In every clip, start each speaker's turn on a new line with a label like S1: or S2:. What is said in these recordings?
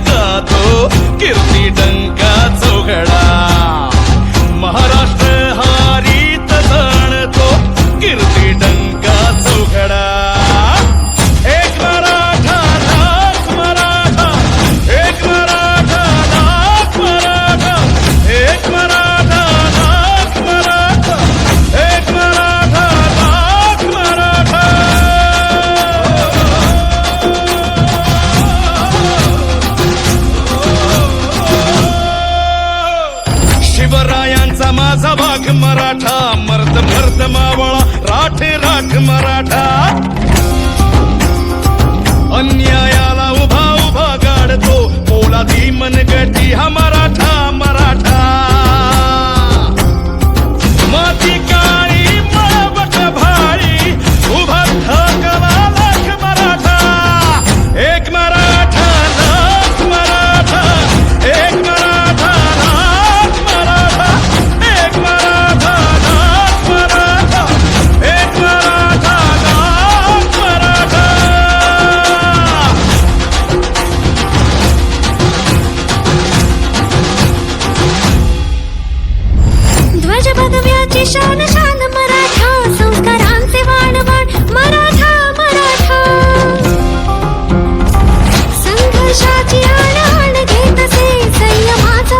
S1: 哥。माझा भाग मराठा मर्द मर्द मावळा राठे राख मराठा.
S2: शान शान मराठा संस्कारांचे वाण वाण मराठा मराठा. संघर्षाची आण आण घेत असे संयमाचा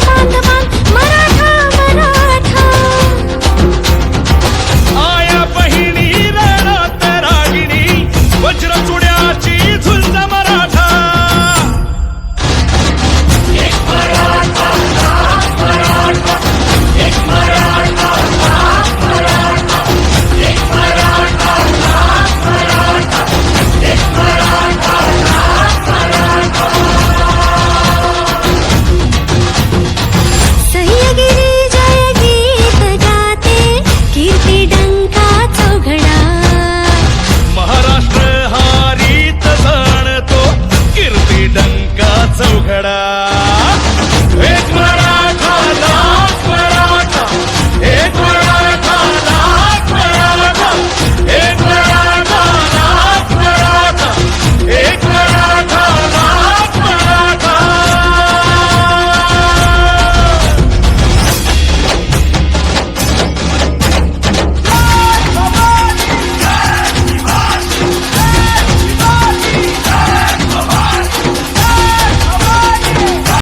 S1: आया बहिणी राणात रागिणी वज्र चुडी